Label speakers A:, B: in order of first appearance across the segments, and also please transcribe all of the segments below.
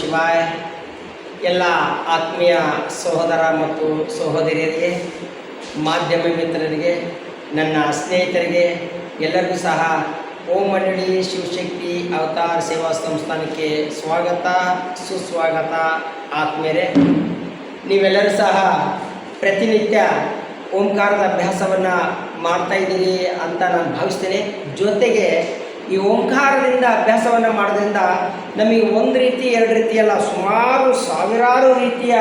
A: ಶಿವಾಯ, ಎಲ್ಲ ಆತ್ಮೀಯ ಸಹೋದರ ಮತ್ತು ಸಹೋದರಿಯರಿಗೆ, ಮಾಧ್ಯಮ ಮಿತ್ರರಿಗೆ, ನನ್ನ ಸ್ನೇಹಿತರಿಗೆ, ಎಲ್ಲರಿಗೂ ಸಹ ಓಂ ಮಂಡಳಿ ಶಿವಶಕ್ತಿ ಅವತಾರ ಸೇವಾ ಸಂಸ್ಥಾನಕ್ಕೆ ಸ್ವಾಗತ, ಸುಸ್ವಾಗತ ಆತ್ಮೀಯರೇ. ನೀವೆಲ್ಲರೂ ಸಹ ಪ್ರತಿನಿತ್ಯ ಓಂಕಾರದ ಅಭ್ಯಾಸವನ್ನು ಮಾಡ್ತಾ ಇದ್ದೀರಿ ಅಂತ ನಾನು ಭಾವಿಸ್ತೇನೆ. ಜೊತೆಗೆ ಈ ಓಂಕಾರದಿಂದ, ಅಭ್ಯಾಸವನ್ನು ಮಾಡೋದ್ರಿಂದ ನಮಗೆ ಒಂದು ರೀತಿ, ಎರಡು ರೀತಿಯಲ್ಲ ಸುಮಾರು ಸಾವಿರಾರು ರೀತಿಯ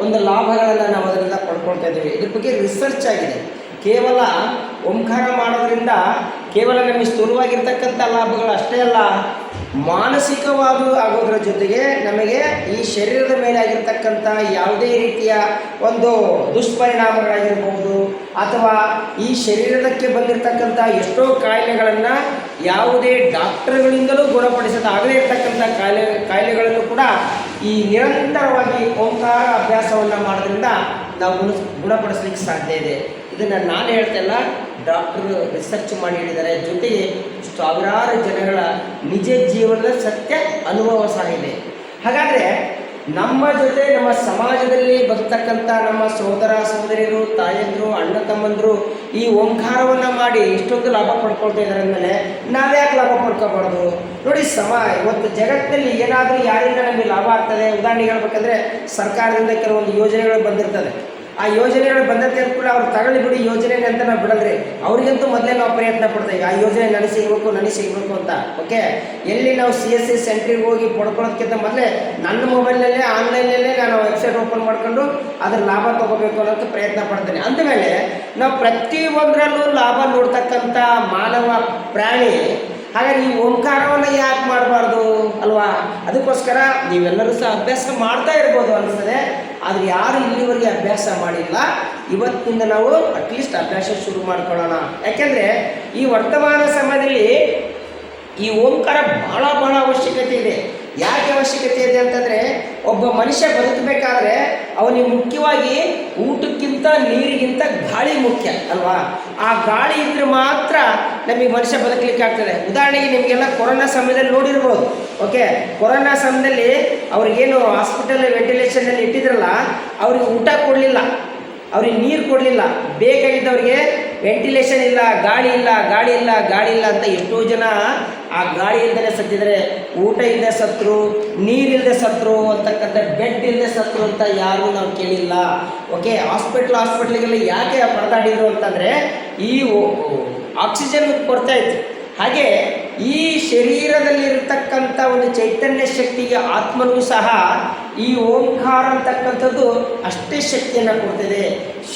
A: ಒಂದು ಲಾಭಗಳನ್ನು ನಾವು ಅದರಿಂದ ಪಡ್ಕೊಳ್ತಾ ಇದ್ದೀವಿ. ಇದ್ರ ಬಗ್ಗೆ ರಿಸರ್ಚ್ ಆಗಿದೆ. ಕೇವಲ ಓಂಕಾರ ಮಾಡೋದ್ರಿಂದ ಕೇವಲ ನಮಗೆ ಸ್ಥೂಲವಾಗಿರ್ತಕ್ಕಂಥ ಲಾಭಗಳು ಅಷ್ಟೇ ಅಲ್ಲ ಮಾನಸಿಕವಾದ ಆಗೋದ್ರ ಜೊತೆಗೆ ನಮಗೆ ಈ ಶರೀರದ ಮೇಲೆ ಆಗಿರ್ತಕ್ಕಂಥ ಯಾವುದೇ ರೀತಿಯ ಒಂದು ದುಷ್ಪರಿಣಾಮಗಳಾಗಿರ್ಬೋದು ಅಥವಾ ಈ ಶರೀರದಕ್ಕೆ ಬಂದಿರತಕ್ಕಂಥ ಎಷ್ಟೋ ಕಾಯಿಲೆಗಳನ್ನು ಯಾವುದೇ ಡಾಕ್ಟರ್ಗಳಿಂದಲೂ ಗುಣಪಡಿಸದಾಗಲೇ ಇರತಕ್ಕಂಥ ಕಾಯಿಲೆ, ಕಾಯಿಲೆಗಳನ್ನು ಕೂಡ ಈ ನಿರಂತರವಾಗಿ ಓಂಕಾರ ಅಭ್ಯಾಸವನ್ನು ಮಾಡೋದ್ರಿಂದ ನಾವು ಗುಣ, ಗುಣಪಡಿಸ್ಲಿಕ್ಕೆ ಸಾಧ್ಯ ಇದೆ. ಇದನ್ನು ನಾನು ಹೇಳ್ತಲ್ಲ ಡಾಕ್ಟರ್ ರಿಸರ್ಚ್ ಮಾಡಿ ಹೇಳಿದ್ದಾರೆ. ಜೊತೆಗೆ ಸಾವಿರಾರು ಜನಗಳ ನಿಜ ಜೀವನದ ಸತ್ಯ ಅನುಭವ ಸಹ ಇದೆ. ಹಾಗಾದರೆ ನಮ್ಮ ಜೊತೆ ನಮ್ಮ ಸಮಾಜದಲ್ಲಿ ಬರ್ತಕ್ಕಂಥ ನಮ್ಮ ಸಹೋದರ ಸಹೋದರಿಯರು ತಾಯಂದರು ಅಣ್ಣ ತಮ್ಮಂದರು ಈ ಓಂಕಾರವನ್ನು ಮಾಡಿ ಇಷ್ಟೊಂದು ಲಾಭ ಪಡ್ಕೊಳ್ತಾ ಇದ್ದಾರೆ ಅಂದಮೇಲೆ ನಾವ್ಯಾಕೆ ಲಾಭ ಪಡ್ಕೋಬಾರ್ದು? ನೋಡಿ ಸಮ, ಇವತ್ತು ಜಗತ್ತಿನಲ್ಲಿ ಏನಾದರೂ ಯಾರಿಂದ ನಮಗೆ ಲಾಭ ಆಗ್ತದೆ? ಉದಾಹರಣೆ ಹೇಳ್ಬೇಕಂದ್ರೆ ಸರ್ಕಾರದಿಂದ ಕೆಲವೊಂದು ಯೋಜನೆಗಳು ಬಂದಿರ್ತದೆ ಆ ಯೋಜನೆಗಳು ಬಂದಂತೆ ಕೂಡ ಅವ್ರು ತಗೊಳ್ಳಿ ಬಿಡಿ ಯೋಜನೆ ಅಂತ ನಾವು ಬಿಡಲ್ರಿ. ಅವ್ರಿಗಂತೂ ಮೊದಲೇ ನಾವು ಪ್ರಯತ್ನ ಪಡ್ತೇವೆ ಆ ಯೋಜನೆ ನನಗೆ ಸಿಗಬೇಕು ನನಗೆ ಸಿಗಬೇಕು ಅಂತ. ಓಕೆ ಎಲ್ಲಿ ನಾವು ಸಿ ಎಸ್ ಸಿ ಸೆಂಟ್ರಿಗೆ ಹೋಗಿ ಪಡ್ಕೊಳ್ಳೋದಕ್ಕಿಂತ ಮೊದಲೇ ನನ್ನ ಮೊಬೈಲ್ನಲ್ಲೇ, ಆನ್ಲೈನಲ್ಲೇ ನಾನು ವೆಬ್ಸೈಟ್ ಓಪನ್ ಮಾಡ್ಕೊಂಡು ಅದ್ರ ಲಾಭ ತೊಗೋಬೇಕು ಅನ್ನೋದಕ್ಕೆ ಪ್ರಯತ್ನ ಪಡ್ತೇನೆ. ಅಂದಮೇಲೆ ನಾವು ಪ್ರತಿಯೊಂದರಲ್ಲೂ ಲಾಭ ನೋಡ್ತಕ್ಕಂಥ ಮಾನವ ಪ್ರಾಣಿ ಹಾಗಾದ್ರೆ ಈ ಓಂಕಾರವನ್ನು ಯಾಕೆ ಮಾಡಬಾರ್ದು ಅಲ್ವಾ? ಅದಕ್ಕೋಸ್ಕರ ನೀವೆಲ್ಲರೂ ಸಹ ಅಭ್ಯಾಸ ಮಾಡ್ತಾ ಇರ್ಬೋದು ಅನಿಸ್ತದೆ ಆದರೆ ಯಾರು ಇಲ್ಲಿವರೆಗೆ ಅಭ್ಯಾಸ ಮಾಡಿಲ್ಲ. ಇವತ್ತಿನಿಂದ ನಾವು ಅಟ್ಲೀಸ್ಟ್ ಅಭ್ಯಾಸ ಶುರು ಮಾಡ್ಕೊಳ್ಳೋಣ. ಯಾಕೆಂದರೆ ಈ ವರ್ತಮಾನ ಸಮಯದಲ್ಲಿ ಈ ಓಂಕಾರ ಬಹಳ ಬಹಳ ಅವಶ್ಯಕತೆ ಇದೆ. ಯಾಕೆ ಅವಶ್ಯಕತೆ ಇದೆ ಅಂತಂದರೆ ಒಬ್ಬ ಮನುಷ್ಯ ಬದುಕಬೇಕಾದ್ರೆ ಅವನಿಗೆ ಮುಖ್ಯವಾಗಿ ಊಟಕ್ಕಿಂತ ನೀರಿಗಿಂತ ಗಾಳಿ ಮುಖ್ಯ ಅಲ್ವಾ? ಆ ಗಾಳಿ ಇದ್ರೆ ಮಾತ್ರ ನಮಗೆ ಮನುಷ್ಯ ಬದುಕಲಿಕ್ಕೆ ಆಗ್ತದೆ. ಉದಾಹರಣೆಗೆ ನಿಮಗೆಲ್ಲ ಕೊರೋನಾ ಸಮಯದಲ್ಲಿ ನೋಡಿರ್ಬೋದು. ಓಕೆ ಕೊರೋನಾ ಸಮಯದಲ್ಲಿ ಅವ್ರಿಗೇನು ಹಾಸ್ಪಿಟಲ್ ವೆಂಟಿಲೇಷನಲ್ಲಿ ಇಟ್ಟಿದ್ರಲ್ಲ, ಅವ್ರಿಗೆ ಊಟ ಕೊಡಲಿಲ್ಲ. ಅವ್ರಿಗೆ ನೀರು ಕೊಡಲಿಲ್ಲ. ಬೇಕಾಗಿದ್ದವ್ರಿಗೆ ವೆಂಟಿಲೇಷನ್ ಇಲ್ಲ, ಗಾಳಿ ಇಲ್ಲ ಗಾಳಿ ಇಲ್ಲ ಗಾಳಿ ಇಲ್ಲ ಅಂತ ಎಷ್ಟೋ ಜನ ಆ ಗಾಳಿ ಇಲ್ಲದೆ ಸತ್ತಿದ್ರೆ, ಊಟ ಇಲ್ಲದೆ ಸತ್ರು ನೀರಿಲ್ಲದೆ ಸತ್ರು ಅಂತಕ್ಕಂಥ ಬೆಡ್ ಇಲ್ಲದೆ ಸತ್ರು ಅಂತ ಯಾರೂ ನಾವು ಕೇಳಿಲ್ಲ. ಓಕೆ ಹಾಸ್ಪಿಟ್ಲ್ ಹಾಸ್ಪಿಟ್ಲಿಗೆಲ್ಲ ಯಾಕೆ ಪರದಾಡಿದ್ರು ಅಂತಂದರೆ, ಈ ಆಕ್ಸಿಜನ್ ಕೊಡ್ತಾ ಇತ್ತು ಹಾಗೆ ಈ ಶರೀರದಲ್ಲಿರತಕ್ಕಂಥ ಒಂದು ಚೈತನ್ಯ ಶಕ್ತಿಗೆ ಆತ್ಮನೂ ಸಹ ಈ ಓಂಕಾರ ಅಂತಕ್ಕಂಥದ್ದು ಅಷ್ಟೇ ಶಕ್ತಿಯನ್ನು ಕೊಡ್ತದೆ.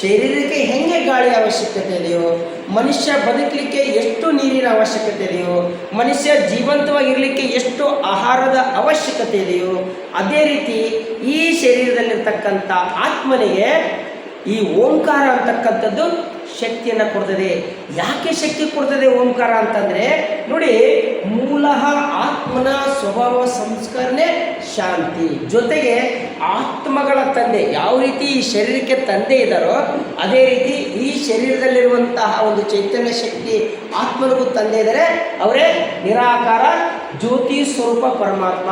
A: ಶರೀರಕ್ಕೆ ಹೆಂಗೆ ಗಾಳಿ ಅವಶ್ಯಕತೆ ಇದೆಯೋ, ಮನುಷ್ಯ ಬದುಕಲಿಕ್ಕೆ ಎಷ್ಟು ನೀರಿನ ಅವಶ್ಯಕತೆ ಇದೆಯೋ, ಮನುಷ್ಯ ಜೀವಂತವಾಗಿರಲಿಕ್ಕೆ ಎಷ್ಟು ಆಹಾರದ ಅವಶ್ಯಕತೆ ಇದೆಯೋ, ಅದೇ ರೀತಿ ಈ ಶರೀರದಲ್ಲಿರ್ತಕ್ಕಂಥ ಆತ್ಮನಿಗೆ ಈ ಓಂಕಾರ ಅಂತಕ್ಕಂಥದ್ದು ಶಕ್ತಿಯನ್ನು ಕೊಡ್ತದೆ. ಯಾಕೆ ಶಕ್ತಿ ಕೊಡ್ತದೆ ಓಂಕಾರ ಅಂತಂದರೆ, ನೋಡಿ, ಮೂಲ ಆತ್ಮನ ಸ್ವಭಾವ ಸಂಸ್ಕರಣೆ ಶಾಂತಿ. ಜೊತೆಗೆ ಆತ್ಮಗಳ ತಂದೆ, ಯಾವ ರೀತಿ ಈ ಶರೀರಕ್ಕೆ ತಂದೆ ಇದ್ದಾರೋ, ಅದೇ ರೀತಿ ಈ ಶರೀರದಲ್ಲಿರುವಂತಹ ಒಂದು ಚೈತನ್ಯ ಶಕ್ತಿ ಆತ್ಮನಿಗೂ ತಂದೆ ಇದ್ದರೆ. ಅವರೇ ನಿರಾಕಾರ ಜ್ಯೋತಿ ಸ್ವರೂಪ ಪರಮಾತ್ಮ.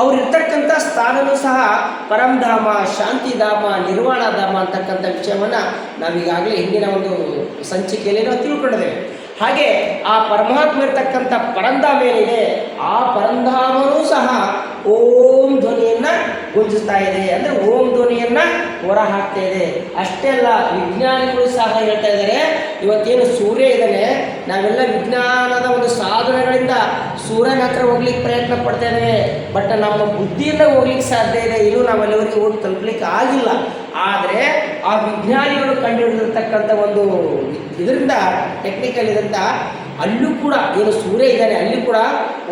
A: ಅವರಿರ್ತಕ್ಕಂಥ ಸ್ಥಾನವೂ ಸಹ ಪರಂಧಾಮ, ಶಾಂತಿಧಾಮ, ನಿರ್ವಾಣಧಾಮ ಅಂತಕ್ಕಂಥ ವಿಷಯವನ್ನು ನಾವೀಗಾಗಲೇ ಹಿಂದಿನ ಒಂದು ಸಂಚಿಕೆಯಲ್ಲಿ ನಾವು ತಿಳ್ಕೊಂಡಿದ್ದೇವೆ. ಹಾಗೆ ಆ ಪರಮಾತ್ಮ ಇರ್ತಕ್ಕಂಥ ಪರಂಧಾಮ ಏನಿದೆ ಆ ಪರಂಧಾಮನೂ ಸಹ ಓಂ ಧ್ವನಿಯನ್ನು ಗುಂಜಿಸ್ತಾ ಇದೆ. ಅಂದರೆ ಓಂ ಧ್ವನಿಯನ್ನು ಹೊರ ಹಾಕ್ತಾ ಇದೆ ಅಷ್ಟೇ ಅಲ್ಲ, ವಿಜ್ಞಾನಿಗಳು ಸಹ ಹೇಳ್ತಾ ಇದ್ದಾರೆ, ಇವತ್ತೇನು ಸೂರ್ಯ ಇದ್ದಾನೆ? ನಾವೆಲ್ಲ ವಿಜ್ಞಾನದ ಒಂದು ಸಾಧನಗಳಿಂದ ಸೂರ್ಯನ ಹತ್ರ ಹೋಗ್ಲಿಕ್ಕೆ ಪ್ರಯತ್ನ ಪಡ್ತಾ ಇದ್ದೇವೆ. ಬಟ್ ನಮ್ಮ ಬುದ್ಧಿಯಿಂದ ಹೋಗ್ಲಿಕ್ಕೆ ಸಾಧ್ಯ ಇದೆ. ನಾವು ಅಲ್ಲಿವರೆಗೆ ಹೋಗಿ ತಲುಪಲಿಕ್ಕೆ ಆಗಿಲ್ಲ. ಆದರೆ ಆ ವಿಜ್ಞಾನಿಗಳು ಕಂಡುಹಿಡಿದಿರ್ತಕ್ಕಂಥ ಒಂದು ಇದರಿಂದ ಟೆಕ್ನಿಕಲ್ ಇದರಿಂದ ಅಲ್ಲೂ ಕೂಡ ಏನು ಸೂರ್ಯ ಇದ್ದಾನೆ, ಅಲ್ಲಿ ಕೂಡ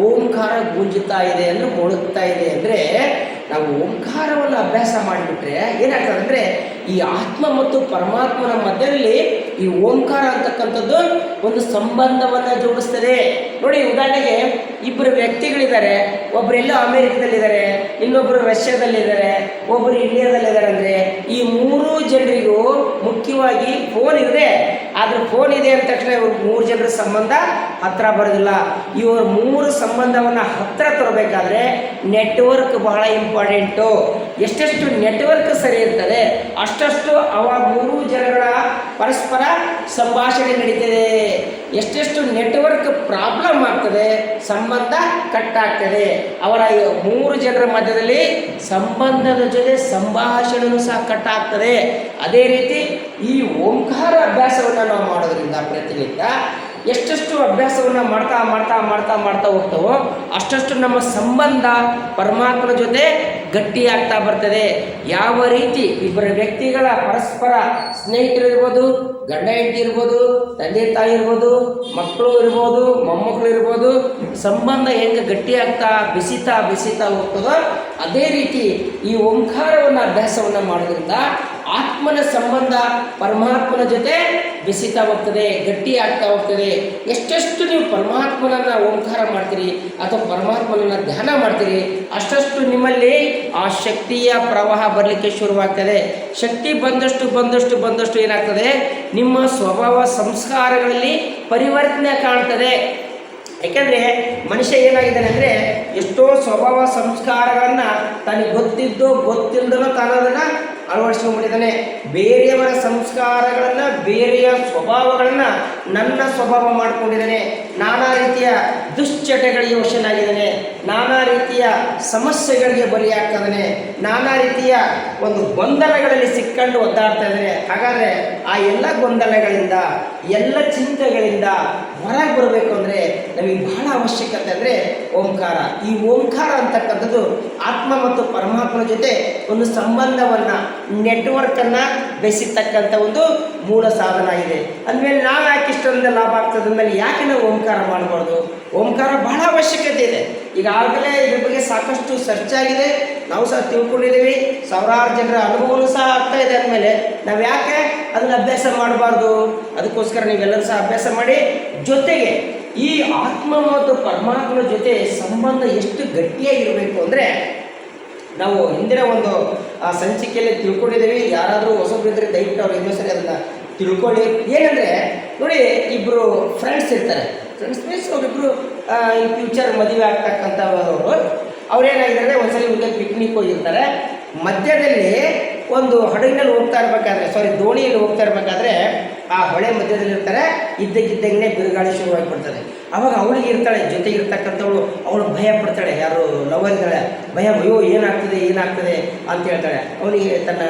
A: ಓಂಕಾರ ಗೂಂಜುತ್ತಾ ಇದೆ ಅಂದರೆ ಮೊಳಗ್ತಾ ಇದೆ ಅಂದರೆ ನಾವು ಓಂಕಾರವನ್ನು ಅಭ್ಯಾಸ ಮಾಡಿಬಿಟ್ರೆ ಏನಾಗ್ತದೆ ಅಂದರೆ ಈ ಆತ್ಮ ಮತ್ತು ಪರಮಾತ್ಮನ ಮಧ್ಯದಲ್ಲಿ ಈ ಓಂಕಾರ ಅಂತಕ್ಕಂಥದ್ದು ಒಂದು ಸಂಬಂಧವನ್ನು ಜೋಡಿಸ್ತದೆ. ನೋಡಿ ಉದಾಹರಣೆಗೆ ಇಬ್ಬರು ವ್ಯಕ್ತಿಗಳಿದ್ದಾರೆ ಒಬ್ಬರೆಲ್ಲೋ ಅಮೇರಿಕದಲ್ಲಿದ್ದಾರೆ ಇನ್ನೊಬ್ಬರು ರಷ್ಯಾದಲ್ಲಿದ್ದಾರೆ ಒಬ್ಬರು ಇಂಡಿಯಾದಲ್ಲಿದ್ದಾರೆ ಅಂದರೆ ಈ ಮೂರು ಜನರಿಗೂ ಮುಖ್ಯವಾಗಿ ಫೋನ್ ಇದೆ ಆದರೆ ಫೋನ್ ಇದೆ ಅಂದ ತಕ್ಷಣ ಇವ್ರು ಮೂರು ಜನರ ಸಂಬಂಧ ಹತ್ರ ಬರೋದಿಲ್ಲ. ಇವರು ಮೂರು ಸಂಬಂಧವನ್ನು ಹತ್ರ ತರಬೇಕಾದ್ರೆ ನೆಟ್ವರ್ಕ್ ಬಹಳ ಇಂಪಾರ್ಟೆಂಟು ಎಷ್ಟೆಷ್ಟು ನೆಟ್ವರ್ಕ್ ಸರಿ ಇರ್ತದೆ ಅಷ್ಟಷ್ಟು ಅವ ಮೂರು ಜನಗಳ ಪರಸ್ಪರ ಸಂಭಾಷಣೆ ನಡೀತದೆ. ಎಷ್ಟೆಷ್ಟು ನೆಟ್ವರ್ಕ್ ಪ್ರಾಬ್ಲಮ್ ಆಗ್ತದೆ, ಸಂಬಂಧ ಕಟ್ ಆಗ್ತದೆ. ಅವರ ಮೂರು ಜನರ ಮಧ್ಯದಲ್ಲಿ ಸಂಬಂಧದ ಜೊತೆ ಸಂಭಾಷಣೆಯೂ ಸಹ ಕಟ್ ಆಗ್ತದೆ. ಅದೇ ರೀತಿ ಈ ಓಂಕಾರ ಅಭ್ಯಾಸವನ್ನು ನಾವು ಮಾಡೋದರಿಂದ ಪ್ರತಿನಿತ್ಯ ಎಷ್ಟೆಷ್ಟು ಅಭ್ಯಾಸವನ್ನು ಮಾಡ್ತಾ ಮಾಡ್ತಾ ಮಾಡ್ತಾ ಮಾಡ್ತಾ ಹೋಗ್ತವೋ ಅಷ್ಟಷ್ಟು ನಮ್ಮ ಸಂಬಂಧ ಪರಮಾತ್ಮನ ಜೊತೆ ಗಟ್ಟಿಯಾಗ್ತಾ ಬರ್ತದೆ. ಯಾವ ರೀತಿ ಇಬ್ಬರ ವ್ಯಕ್ತಿಗಳ ಪರಸ್ಪರ ಸ್ನೇಹಿತರು ಇರ್ಬೋದು, ಗಂಡ ಹೆಂಡತಿ ಇರ್ಬೋದು, ತಂದೆ ತಾಯಿ ಇರ್ಬೋದು, ಮಕ್ಕಳು ಇರ್ಬೋದು, ಮೊಮ್ಮಕ್ಕಳು ಇರ್ಬೋದು, ಸಂಬಂಧ ಹೆಂಗೆ ಗಟ್ಟಿಯಾಗ್ತಾ ಬಿಸಿತಾ ಬಿಸಿತಾ ಹೋಗ್ತದೋ ಅದೇ ರೀತಿ ಈ ಓಂಕಾರವನ್ನು ಅಭ್ಯಾಸವನ್ನು ಮಾಡೋದ್ರಿಂದ ಆತ್ಮನ ಸಂಬಂಧ ಪರಮಾತ್ಮನ ಜೊತೆ ಬೆಸಿತಾ ಹೋಗ್ತದೆ, ಗಟ್ಟಿ ಆಗ್ತಾ ಹೋಗ್ತದೆ. ಎಷ್ಟೆಷ್ಟು ನೀವು ಪರಮಾತ್ಮನನ್ನ ಓಂಕಾರ ಮಾಡ್ತೀರಿ ಅಥವಾ ಪರಮಾತ್ಮನನ್ನ ಧ್ಯಾನ ಮಾಡ್ತೀರಿ, ಅಷ್ಟಷ್ಟು ನಿಮ್ಮಲ್ಲಿ ಆ ಶಕ್ತಿಯ ಪ್ರವಾಹ ಬರಲಿಕ್ಕೆ ಶುರುವಾಗ್ತದೆ. ಶಕ್ತಿ ಬಂದಷ್ಟು ಬಂದಷ್ಟು ಬಂದಷ್ಟು ಏನಾಗ್ತದೆ? ನಿಮ್ಮ ಸ್ವಭಾವ ಸಂಸ್ಕಾರಗಳಲ್ಲಿ ಪರಿವರ್ತನೆ ಕಾಣ್ತದೆ. ಯಾಕೆಂದರೆ ಮನುಷ್ಯ ಏನಾಗಿದ್ದಾನೆ ಅಂದರೆ ಎಷ್ಟೋ ಸ್ವಭಾವ ಸಂಸ್ಕಾರಗಳನ್ನು ತನಗೆ ಗೊತ್ತಿದ್ದೋ ಗೊತ್ತಿಲ್ಲದನೋ ತಾನು ಅಳವಡಿಸ್ಕೊಂಡ್ಬಿಟ್ಟಿದ್ದಾನೆ. ಬೇರೆಯವರ ಸಂಸ್ಕಾರಗಳನ್ನು ಬೇರೆಯ ಸ್ವಭಾವಗಳನ್ನು ನನ್ನ ಸ್ವಭಾವ ಮಾಡಿಕೊಂಡಿದ್ದಾನೆ. ನಾನಾ ರೀತಿಯ ದುಶ್ಚಟಗಳಿಗೆ ವಶನಾಗಿದ್ದಾನೆ. ನಾನಾ ರೀತಿಯ ಸಮಸ್ಯೆಗಳಿಗೆ ಬಲಿಯಾಗ್ತದಾನೆ ನಾನಾ ರೀತಿಯ ಒಂದು ಗೊಂದಲಗಳಲ್ಲಿ ಸಿಕ್ಕಂಡು ಒದ್ದಾಡ್ತಾ ಇದ್ದಾನೆ. ಹಾಗಾದರೆ ಆ ಎಲ್ಲ ಗೊಂದಲಗಳಿಂದ, ಎಲ್ಲ ಚಿಂತೆಗಳಿಂದ ಹೊರಗೆ ಬರಬೇಕು ಅಂದರೆ ನಮಗೆ ಬಹಳ ಅವಶ್ಯಕತೆ ಅಂದರೆ ಓಂಕಾರ. ಈ ಓಂಕಾರ ಅಂತಕ್ಕಂಥದ್ದು ಆತ್ಮ ಮತ್ತು ಪರಮಾತ್ಮನ ಜೊತೆ ಒಂದು ಸಂಬಂಧವನ್ನು ನೆಟ್ವರ್ಕನ್ನು ಬೆಸಿತಕ್ಕಂಥ ಒಂದು ಮೂಲ ಸಾಧನ ಇದೆ. ಅಂದಮೇಲೆ ನಾವು ಯಾಕೆ ಇಷ್ಟೊಂದು ಲಾಭ ಆಗ್ತದೆ? ಅಂದಮೇಲೆ ಯಾಕೆ ನಾವು ಓಂಕಾರ ಮಾಡಬಾರ್ದು? ಓಂಕಾರ ಬಹಳ ಅವಶ್ಯಕತೆ ಇದೆ. ಈಗಾಗಲೇ ಇದ್ರ ಬಗ್ಗೆ ಸಾಕಷ್ಟು ಸರ್ಚ್ ಆಗಿದೆ. ನಾವು ಸಹ ತಿಳ್ಕೊಂಡಿದ್ದೀವಿ. ಸಾವಿರಾರು ಜನರ ಅನುಭವನೂ ಸಹ ಆಗ್ತಾ ಇದೆ ಅಂದಮೇಲೆ ನಾವು ಯಾಕೆ ಅದನ್ನು ಅಭ್ಯಾಸ ಮಾಡಬಾರ್ದು? ಅದಕ್ಕೋಸ್ಕರ ನೀವೆಲ್ಲರೂ ಸಹ ಅಭ್ಯಾಸ ಮಾಡಿ. ಜೊತೆಗೆ ಈ ಆತ್ಮ ಮತ್ತು ಪರಮಾತ್ಮನ ಜೊತೆ ಸಂಬಂಧ ಎಷ್ಟು ಗಟ್ಟಿಯಾಗಿರಬೇಕು ಅಂದರೆ ನಾವು ಹಿಂದಿನ ಒಂದು ಸಂಚಿಕೆಯಲ್ಲಿ ತಿಳ್ಕೊಂಡಿದ್ದೀವಿ. ಯಾರಾದರೂ ಹೊಸಬ್ರಿದ್ರೆ ದಯವಿಟ್ಟು ಅವ್ರು ಇನ್ನೂ ಸರಿ ಅದನ್ನು ತಿಳ್ಕೊಳ್ಳಿ. ಏನಂದರೆ, ನೋಡಿ ಇಬ್ಬರು ಫ್ರೆಂಡ್ಸ್ ಇರ್ತಾರೆ. ಫ್ರೆಂಡ್ಸ್ ಮೀನ್ಸ್ ಅವರಿಬ್ಬರು ಇನ್ ಫ್ಯೂಚರ್ ಮದುವೆ ಆಗ್ತಕ್ಕಂಥವರು. ಅವ್ರೇನಾಗಿದ್ದಾರೆ ಸಲ ಹುಡುಗ ಪಿಕ್ನಿಕ್ ಹೋಗಿರ್ತಾರೆ. ಮಧ್ಯದಲ್ಲಿ ಒಂದು ಹಡಗಿನಲ್ಲಿ ಹೋಗ್ತಾ ಇರಬೇಕಾದ್ರೆ ಸಾರಿ ದೋಣಿಯಲ್ಲಿ ಹೋಗ್ತಾ ಇರಬೇಕಾದ್ರೆ, ಆ ಹೊಳೆ ಮಧ್ಯದಲ್ಲಿ ಇರ್ತಾರೆ ಇದ್ದಕ್ಕಿದ್ದಂಗೆ ಬಿರುಗಾಳಿ ಶುರುವಾಗಿಬಿಡ್ತದೆ. ಅವಾಗ ಅವಳಿಗೆ ಇರ್ತಾಳೆ ಜೊತೆಗೆ ಇರ್ತಕ್ಕಂಥವಳು ಅವಳು ಭಯ ಪಡ್ತಾಳೆ, ಯಾರು ಲವ್ ಅಂತಾಳೆ, ಭಯ, ಅಯ್ಯೋ, ಏನಾಗ್ತದೆ ಏನಾಗ್ತದೆ ಅಂತ ಹೇಳ್ತಾಳೆ. ಅವನಿಗೆ ತನ್ನ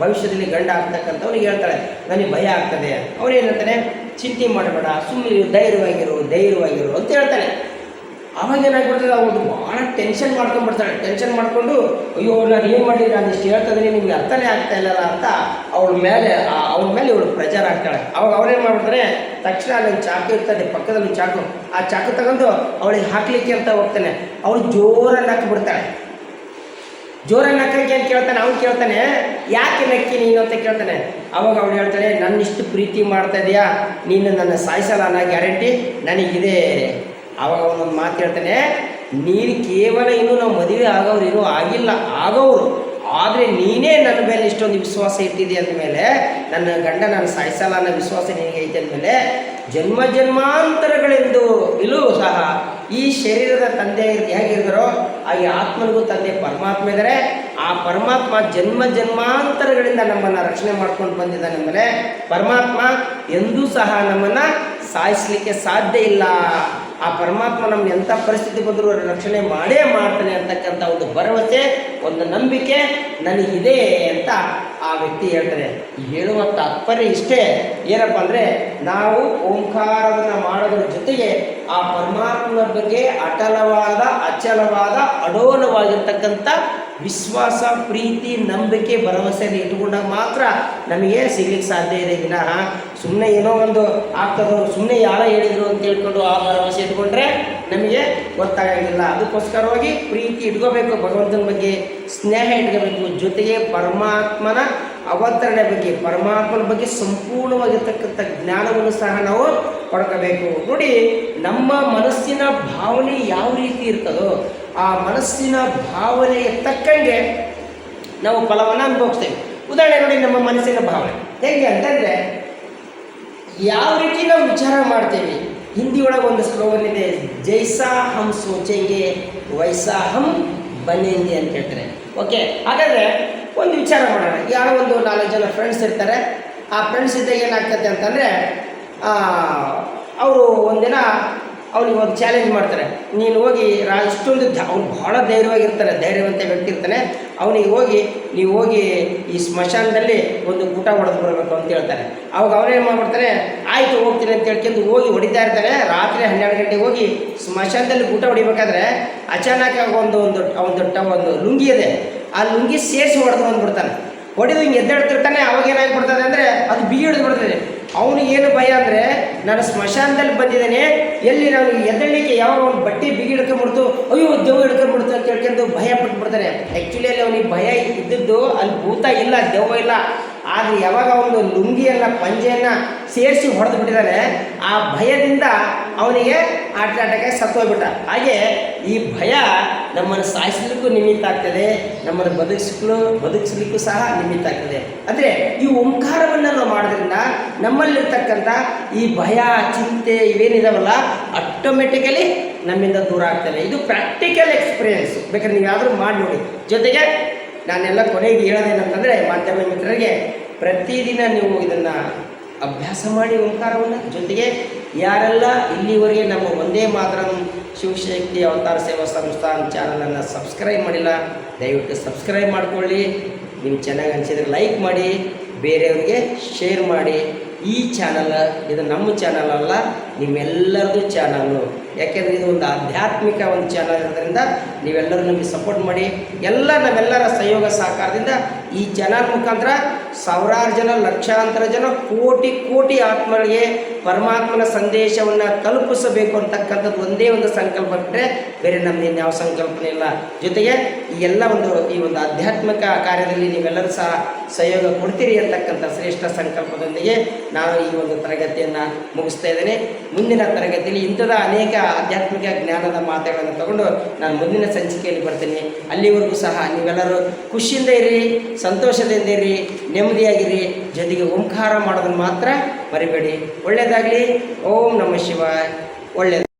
A: ಭವಿಷ್ಯದಲ್ಲಿ ಗಂಡ ಆಗ್ತಕ್ಕಂಥವ್ನಿಗೆ ಹೇಳ್ತಾಳೆ, ನನಗೆ ಭಯ ಆಗ್ತದೆ. ಅವನೇನಂತಾನೆ ಚಿಂತೆ ಮಾಡಬೇಡ ಸುಮ್ಮನೆ ಧೈರ್ಯವಾಗಿರು ಧೈರ್ಯವಾಗಿರು ಅಂತ ಹೇಳ್ತಾನೆ. ಅವಾಗ ಏನಾಗ್ಬಿಡ್ತದೆ ಅವಳು ಭಾಳ ಟೆನ್ಷನ್ ಮಾಡ್ಕೊಂಡ್ಬಿಡ್ತಾಳೆ ಟೆನ್ಷನ್ ಮಾಡಿಕೊಂಡು, ಅಯ್ಯೋ, ನಾನು ಏನು ಮಾಡಿದ್ರೆ? ನಾನು ಇಷ್ಟು ಹೇಳ್ತದ್ರೆ ನಿಮ್ಗೆ ಅರ್ಥನೇ ಆಗ್ತಾ ಇಲ್ಲಲ್ಲ ಅಂತ ಅವಳ ಮೇಲೆ ಅವಳ ಮೇಲೆ ಇವಳು ಪ್ರೆಜರ್ ಆಗ್ತಾಳೆ ಅವಾಗ ಅವ್ರೇನು ಮಾಡ್ಬಿಡ್ತಾರೆ, ತಕ್ಷಣ ಅಲ್ಲಿ ಚಾಕು ಇರ್ತದೆ ಪಕ್ಕದಲ್ಲಿ ಚಾಕು. ಆ ಚಾಕು ತಗೊಂಡು ಅವಳಿಗೆ ಹಾಕ್ಲಿಕ್ಕೆ ಅಂತ ಹೋಗ್ತಾನೆ. ಅವಳು ಜೋರಾಗಿ ಹಾಕಿಬಿಡ್ತಾಳೆ. ಜೋರಾಗಿ ನಕ್ಕಂಗೆ ಅಂತ ಕೇಳ್ತಾನೆ? ಅವ್ನು ಕೇಳ್ತಾನೆ, ಯಾಕೆ ನಕ್ಕಿ ನೀನು? ಅಂತ ಕೇಳ್ತಾನೆ. ಅವಾಗ ಅವಳು ಹೇಳ್ತಾಳೆ ನನ್ನ ಇಷ್ಟು ಪ್ರೀತಿ ಮಾಡ್ತಾ ಇದೆಯಾ? ನೀನು ನನ್ನ ಸಾಯಿಸಲ್ಲ ಅನ್ನೋ ಗ್ಯಾರಂಟಿ ನನಗಿದೆ. ಅವಾಗ ಅವನೊಂದು ಮಾತು ಹೇಳ್ತಾನೆ, ನೀನು ಕೇವಲ ಇನ್ನೂ ನಾವು ಮದುವೆ ಆಗೋರು ಇನ್ನೂ ಆಗಿಲ್ಲ ಆಗೋರು ಆದರೆ ನೀನೇ ನನ್ನ ಮೇಲೆ ಇಷ್ಟೊಂದು ವಿಶ್ವಾಸ ಇಟ್ಟಿದೆ ಅಂದಮೇಲೆ, ನನ್ನ ಗಂಡ ನಾನು ಸಾಯಿಸಲ್ಲ ಅನ್ನೋ ವಿಶ್ವಾಸ ನಿನಗೆ ಐತೆ ಅಂದಮೇಲೆ, ಜನ್ಮ ಜನ್ಮಾಂತರಗಳೆಂದು ಇಲ್ಲೂ ಸಹ ಈ ಶರೀರದ ತಂದೆ ಹೇಗಿರ್ತಾರೋ ಹಾಗೆ ಆತ್ಮನಿಗೂ ತಂದೆ ಪರಮಾತ್ಮ ಇದ್ದಾರೆ ಆ ಪರಮಾತ್ಮ ಜನ್ಮ ಜನ್ಮಾಂತರಗಳಿಂದ ನಮ್ಮನ್ನು ರಕ್ಷಣೆ ಮಾಡ್ಕೊಂಡು ಬಂದಿದ್ದಾನೆ ಅಂದರೆ ಪರಮಾತ್ಮ ಎಂದೂ ಸಹ ನಮ್ಮನ್ನು ಸಾಯಿಸಲಿಕ್ಕೆ ಸಾಧ್ಯ ಇಲ್ಲ. ಆ ಪರಮಾತ್ಮ ನಮ್ಗೆ ಎಂಥ ಪರಿಸ್ಥಿತಿ ಬಂದರೂ ರಕ್ಷಣೆ ಮಾಡೇ ಮಾಡ್ತಾನೆ ಅಂತಕ್ಕಂಥ ಒಂದು ಭರವಸೆ, ಒಂದು ನಂಬಿಕೆ ನನಗಿದೆ ಅಂತ ಆ ವ್ಯಕ್ತಿ ಹೇಳ್ತಾರೆ ಹೇಳುವ ತಾತ್ಪರ್ಯ ಇಷ್ಟೇ. ಏನಪ್ಪ ಅಂದರೆ ನಾವು ಓಂಕಾರವನ್ನು ಮಾಡೋದ್ರ ಜೊತೆಗೆ ಆ ಪರಮಾತ್ಮನ ಬಗ್ಗೆ ಅಟಲವಾದ, ಅಚಲವಾದ, ಅಡೋಲವಾಗಿರ್ತಕ್ಕಂಥ ವಿಶ್ವಾಸ, ಪ್ರೀತಿ, ನಂಬಿಕೆ, ಭರವಸೆಯನ್ನು ಇಟ್ಟುಕೊಂಡಾಗ ಮಾತ್ರ ನಮಗೆ ಸಿಗ್ಲಿಕ್ಕೆ ಸಾಧ್ಯ ಇದೆ ವಿನಃ ಸುಮ್ಮನೆ ಏನೋ ಒಂದು ಆಗ್ತದೋ ಸುಮ್ಮನೆ ಯಾರೋ ಹೇಳಿದ್ರು ಅಂತ ಹೇಳ್ಕೊಂಡು ಆ ಭರವಸೆ ಇಟ್ಕೊಂಡ್ರೆ ನಮಗೆ ಗೊತ್ತಾಗೋಂಗಿಲ್ಲ. ಅದಕ್ಕೋಸ್ಕರವಾಗಿ ಪ್ರೀತಿ ಇಟ್ಕೋಬೇಕು, ಭಗವಂತನ ಬಗ್ಗೆ ಸ್ನೇಹ ಇಟ್ಕೋಬೇಕು. ಜೊತೆಗೆ ಪರಮಾತ್ಮನ ಅವತರಣೆ ಬಗ್ಗೆ, ಪರಮಾತ್ಮನ ಬಗ್ಗೆ ಸಂಪೂರ್ಣವಾಗಿರ್ತಕ್ಕಂಥ ಜ್ಞಾನವನ್ನು ಸಹ ನಾವು ಪಡ್ಕೋಬೇಕು. ನೋಡಿ, ನಮ್ಮ ಮನಸ್ಸಿನ ಭಾವನೆ ಯಾವ ರೀತಿ ಇರ್ತದೋ ಆ ಮನಸ್ಸಿನ ಭಾವನೆಗೆ ತಕ್ಕಂಗೆ ನಾವು ಫಲವನ್ನು ಅನುಭವಿಸ್ತೇವೆ. ಉದಾಹರಣೆ ನೋಡಿ ನಮ್ಮ ಮನಸ್ಸಿನ ಭಾವನೆ. ಹೇಗೆ ಅಂತಂದರೆ, ಯಾವ ರೀತಿ ನಾವು ವಿಚಾರ ಮಾಡ್ತೇವೆ ಹಿಂದಿಯೊಳಗೆ ಒಂದು ಸ್ಲೋಗನ್ ಇದೆ ಜೈಸಾ ಹಮ್ ಸೋಚೆಂಗೆ, ವೈಸಾ ಹಮ್ ಬನೆಂಗೆ ಅಂತ ಹೇಳ್ತಾರೆ. ಓಕೆ, ಹಾಗಾದರೆ ಒಂದು ವಿಚಾರ ಮಾಡೋಣ. ಯಾರೋ ಒಂದು ನಾಲ್ಕು ಜನ ಫ್ರೆಂಡ್ಸ್ ಇರ್ತಾರೆ. ಆ ಫ್ರೆಂಡ್ಸ್ ಇದ್ದಾಗ ಏನಾಗ್ತದೆ ಅಂತಂದರೆ ಅವರು ಒಂದಿನ ಅವ್ನಿಗೆ ಒಂದು ಚಾಲೆಂಜ್ ಮಾಡ್ತಾರೆ. ನೀನು ಹೋಗಿ ರಾ, ಇಷ್ಟೊಂದು ಅವ್ನು ಭಾಳ ಧೈರ್ಯವಾಗಿರ್ತಾನೆ, ಧೈರ್ಯವಂತ ವ್ಯಕ್ತಿ ಇರ್ತಾನೆ. ಅವನಿಗೆ ಹೋಗಿ, ನೀವು ಹೋಗಿ ಈ ಸ್ಮಶಾನದಲ್ಲಿ ಒಂದು ಊಟ ಹೊಡೆದು ಬರಬೇಕು ಅಂತ ಹೇಳ್ತಾರೆ. ಅವಾಗ ಅವನೇನು ಮಾಡ್ಬಿಡ್ತಾನೆ, ಆಯಿತು, ಹೋಗ್ತೀನಿ ಅಂತ ಹೇಳ್ಕೊಂಡು ಹೋಗಿ ಹೊಡಿತಾ ಇರ್ತಾನೆ. ರಾತ್ರಿ ಹನ್ನೆರಡು ಗಂಟೆಗೆ ಹೋಗಿ ಸ್ಮಶಾನದಲ್ಲಿ ಊಟ ಹೊಡಿಬೇಕಾದ್ರೆ ಅಚಾನಕ್ ಒಂದು ಒಂದು ಒಂದು ಒಂದು ಲುಂಗಿ ಇದೆ. ಆ ಲುಂಗಿ ಸೇರಿಸಿ ಹೊಡೆದು ಬಂದ್ಬಿಡ್ತಾನೆ. ಹೊಡೆದು ಹಿಂಗೆ ಎದ್ದೇಳ್ತಿರ್ತಾನೆ. ಅವಾಗ ಏನಾಗ್ಬಿಡ್ತದೆ ಅಂದರೆ ಅದು ಬಿಗಿ ಹಿಡಿದು ಬಿಡ್ತದೆ. ಅವನಿಗೆ ಏನು ಭಯ ಅಂದರೆ, ನಾನು ಸ್ಮಶಾನದಲ್ಲಿ ಬಂದಿದ್ದೇನೆ, ಎಲ್ಲಿ ನಾನು ಎದ್ದಳಿಕೆ ಯಾವಾಗ ಅವ್ನು ಬಟ್ಟೆ ಬಿಗಿ ಹಿಡ್ಕೊಂಡ್ಬಿಡ್ತು ಅಯ್ಯೋ, ದೆವ್ವ ಹಿಡ್ಕೊಂಡ್ಬಿಡ್ತು ಅಂತ ಹೇಳ್ಕೊಂಡು ಭಯ ಪಟ್ಬಿಡ್ತಾನೆ ಆ್ಯಕ್ಚುಲಿ ಅಲ್ಲಿ ಅವನಿಗೆ ಭಯ ಇದ್ದಿದ್ದು ಅಲ್ಲಿ ಭೂತ ಇಲ್ಲ, ದೆವ್ವ ಇಲ್ಲ. ಆದರೆ ಯಾವಾಗ ಒಂದು ಲುಂಗಿಯನ್ನು, ಪಂಜೆಯನ್ನು ಸೇರಿಸಿ ಹೊಡೆದು ಬಿಟ್ಟಿದ್ದಾನೆ, ಆ ಭಯದಿಂದ ಅವನಿಗೆ ಆಟ ಆಟಕ್ಕೆ ಸತ್ತೋಗ್ಬಿಟ್ಟ ಹಾಗೆ ಈ ಭಯ ನಮ್ಮನ್ನು ಸಾಯಿಸಲಿಕ್ಕೂ ನಿಮಿತ್ತ ಆಗ್ತದೆ, ನಮ್ಮನ್ನು ಬದುಕಿಸ್ಲು, ಬದುಕಿಸ್ಲಿಕ್ಕೂ ಸಹ ನಿಮಿತ್ತ ಆಗ್ತದೆ. ಅಂದರೆ ಈ ಓಂಕಾರವನ್ನು ನಾವು ಮಾಡೋದ್ರಿಂದ ನಮ್ಮಲ್ಲಿರ್ತಕ್ಕಂಥ ಈ ಭಯ, ಚಿಂತೆ ಇವೇನಿದಾವಲ್ಲ ಆಟೋಮೆಟಿಕಲಿ ನಮ್ಮಿಂದ ದೂರ ಆಗ್ತದೆ. ಇದು ಪ್ರಾಕ್ಟಿಕಲ್ ಎಕ್ಸ್ಪೀರಿಯನ್ಸ್ ಬೇಕಾದ್ರೆ ನೀವು ಯಾವ್ದಾದ್ರು ಮಾಡಿ ನೋಡಿ. ಜೊತೆಗೆ ನಾನೆಲ್ಲ ಕೊನೆಗೆ ಹೇಳೋದೇನಂತಂದರೆ ಮಾಧ್ಯಮ ಮಿತ್ರರಿಗೆ ಪ್ರತಿದಿನ ನೀವು ಇದನ್ನು ಅಭ್ಯಾಸ ಮಾಡಿ ಓಂಕಾರವನ್ನು ಜೊತೆಗೆ ಯಾರೆಲ್ಲ ಇಲ್ಲಿವರೆಗೆ ನಮ್ಮ ಒಂದೇ ಮಾತ್ರ ಶಿವಶಕ್ತಿ ಅವತಾರ ಸೇವಾ ಸಂಸ್ಥಾನ ಚಾನಲನ್ನು ಸಬ್ಸ್ಕ್ರೈಬ್ ಮಾಡಿಲ್ಲ, ದಯವಿಟ್ಟು ಸಬ್ಸ್ಕ್ರೈಬ್ ಮಾಡಿಕೊಳ್ಳಿ. ನಿಮ್ಗೆ ಚೆನ್ನಾಗಿ ಅನಿಸಿದ್ರೆ ಲೈಕ್ ಮಾಡಿ, ಬೇರೆಯವರಿಗೆ ಶೇರ್ ಮಾಡಿ. ಈ ಚಾನಲ್ ಇದು ನಮ್ಮ ಚಾನಲ್ ಅಲ್ಲ ನಿಮ್ಮೆಲ್ಲರದು ಚಾನಲ್ಲು. ಯಾಕೆಂದರೆ ಇದು ಒಂದು ಆಧ್ಯಾತ್ಮಿಕ ಒಂದು ಚಾನಲ್ ಇರೋದ್ರಿಂದ ನೀವೆಲ್ಲರೂ ನಮಗೆ ಸಪೋರ್ಟ್ ಮಾಡಿ. ಎಲ್ಲ ನಾವೆಲ್ಲರ ಸಹಯೋಗ ಸಹಕಾರದಿಂದ ಈ ಚಾನಲ್ ಮುಖಾಂತರ ಸಾವಿರಾರು ಜನ, ಲಕ್ಷಾಂತರ ಜನ, ಕೋಟಿ ಕೋಟಿ ಆತ್ಮಗಳಿಗೆ ಪರಮಾತ್ಮನ ಸಂದೇಶವನ್ನು ತಲುಪಿಸಬೇಕು ಅಂತಕ್ಕಂಥದ್ದು ಒಂದೇ ಒಂದು ಸಂಕಲ್ಪ ಬಿಟ್ಟರೆ ಬೇರೆ ನಮ್ದು ಯಾವ ಸಂಕಲ್ಪನೆ ಇಲ್ಲ. ಜೊತೆಗೆ ಈ ಎಲ್ಲ ಒಂದು, ಈ ಒಂದು ಆಧ್ಯಾತ್ಮಿಕ ಕಾರ್ಯದಲ್ಲಿ ನೀವೆಲ್ಲರೂ ಸಹ ಸಹಯೋಗ ಕೊಡ್ತೀರಿ ಅಂತಕ್ಕಂಥ ಶ್ರೇಷ್ಠ ಸಂಕಲ್ಪದೊಂದಿಗೆ ನಾನು ಈ ಒಂದು ತರಗತಿಯನ್ನು ಮುಗಿಸ್ತಾ ಇದ್ದೇನೆ. ಮುಂದಿನ ತರಗತಿಯಲ್ಲಿ ಇಂಥದ ಅನೇಕ ಆಧ್ಯಾತ್ಮಿಕ ಜ್ಞಾನದ ಮಾತುಗಳನ್ನು ತಗೊಂಡು ನಾನು ಮುಂದಿನ ಸಂಚಿಕೆಯಲ್ಲಿ ಬರ್ತೀನಿ. ಅಲ್ಲಿವರೆಗೂ ಸಹ ನೀವೆಲ್ಲರೂ ಖುಷಿಯಿಂದ ಇರಿ ಸಂತೋಷದಿಂದ ಇರಿ ನೆಮ್ಮದಿಯಾಗಿರಿ ಜೊತೆಗೆ ಓಂಕಾರ ಮಾಡೋದನ್ನು ಮಾತ್ರ ಮರಿಬೇಡಿ. ಒಳ್ಳೆಯದಾಗಲಿ. ಓಂ ನಮಃ ಶಿವಾಯ. ಒಳ್ಳೆಯದು.